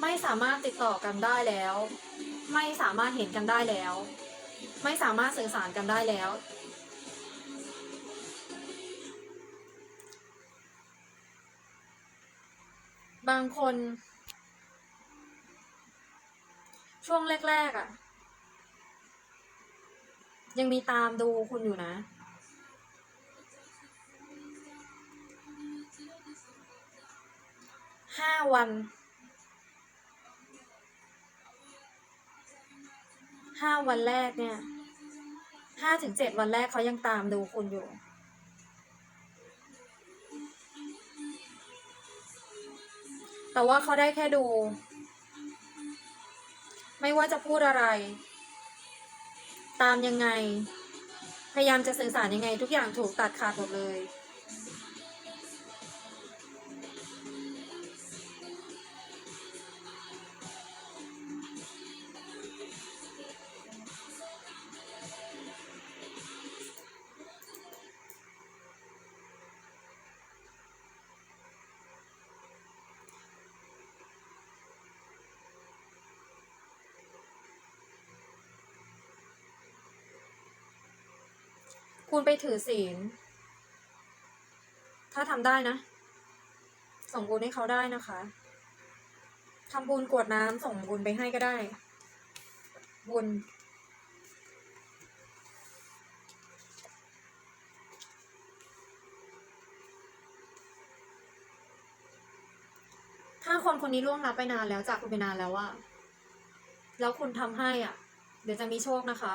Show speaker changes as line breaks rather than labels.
ไม่สามารถติดต่อกันได้แล้ว ไม่สามารถเห็นกันได้แล้ว ไม่สามารถสื่อสารกันได้แล้ว บางคน ช่วงแรก ๆอะ ยังมีตามดูคุณอยู่นะห้าวัน ห้าวันแรกเนี่ยห้าถึงเจ็ดวันแรกเขายังตามดูคุณอยู่ แต่ว่าเขาได้แค่ดู ไม่ว่าจะพูดอะไร ตามยังไง พยายามจะสื่อสารยังไง ทุกอย่างถูกตัดขาดหมดเลย คุณไปถือศีล ถ้าทำได้นะ ส่งบุญให้เขาได้นะคะทำบุญกรวดน้ำส่งบุญไปให้ก็ได้ บุญถ้าคนคนนี้ล่วงลับไปนานแล้วจากคุณไปนานแล้วอะแล้วคุณทำให้อะ เดี๋ยวจะมีโชคนะคะ